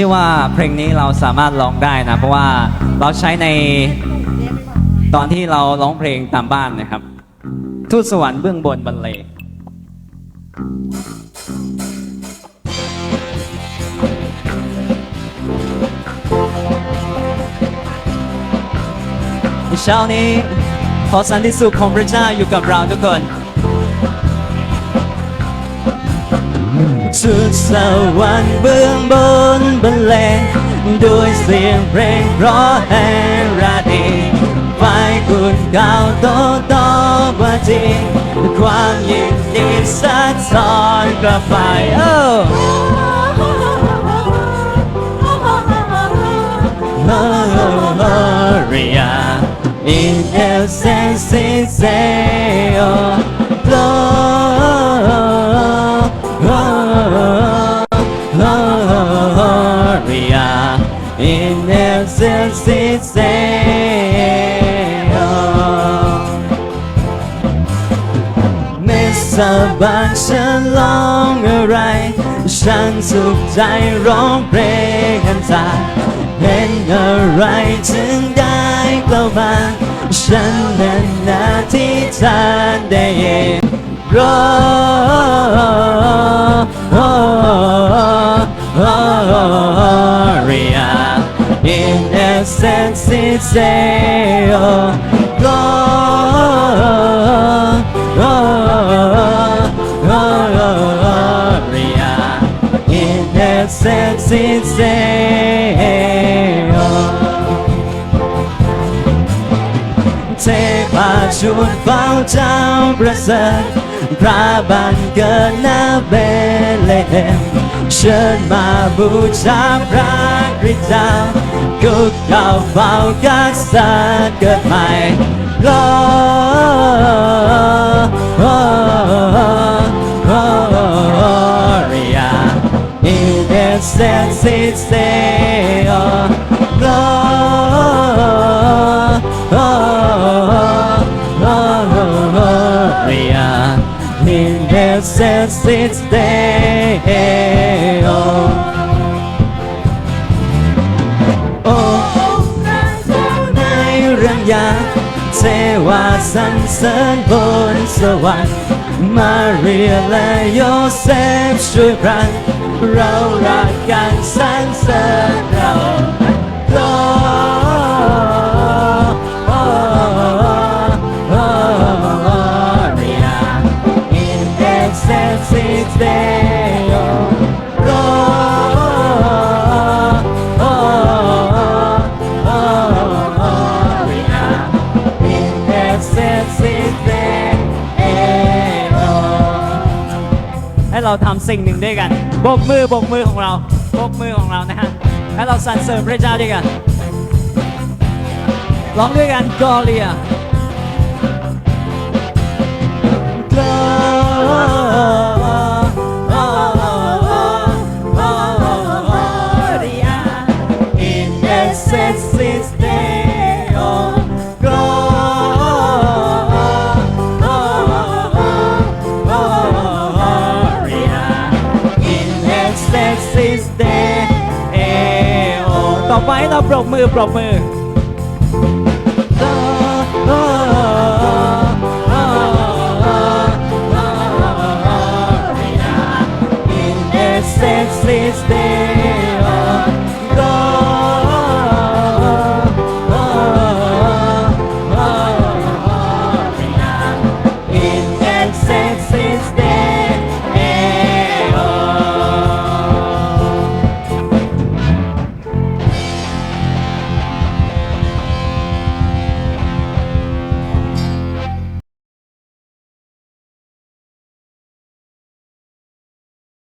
ชื่อว่าเพลงนี้เราสามารถร้องได้นะ เพราะว่าเราใช้ในตอนที่เราร้องเพลงตามบ้านนะครับ ทูตสวรรค์เบื้องบนบรรเลงเช้านี้ขอสันติสุขของพระเจ้าอยู่กับเราทุกคน สุดสวรรค์เบื้องบนบรรเลงด้วยเสียงเพลงเพราะแห่งราดีไฟคุณก้าวโตโตกว่าจริงความยินดีสัดซ้อนกลับไปโอ้ Gloria in el senseo Gloria in el senseo ไม่สบายฉันร้องอะไร ฉันสุขใจร้องเพลงกันตาเห็นอะไรถึงได้กล่าวมา ฉันนั้นนาที่ทานได้ยินร้อง in essence it's a Gloria in essence it's a เทพาชุดเฝ้าเจ้าประเสริฐพระบันเกิดนาเบเลเฮมเชิญมาบูชาพระคริตา กุกเก่าเฝ้ากษัตริย์เกิดใหม่โลโเรีย in essence it's a Gloria in essence it's Deo ยาเทวาสรรเสริญบนสวรรค์มาเรียและโยเซฟช่วยพรันเรารักกันสรรเสริญเราโล Gloria in excelsis Deo เราทำสิ่งหนึ่งด้วยกันโบกมือโบกมือของเราโบกมือของเรานะฮะให้เราสรรเสริญพระเจ้าด้วยกันร้องด้วยกันกอเลีย excelsis Deo ต่อไปเราปรบมือปรบมือ In excelsis Deo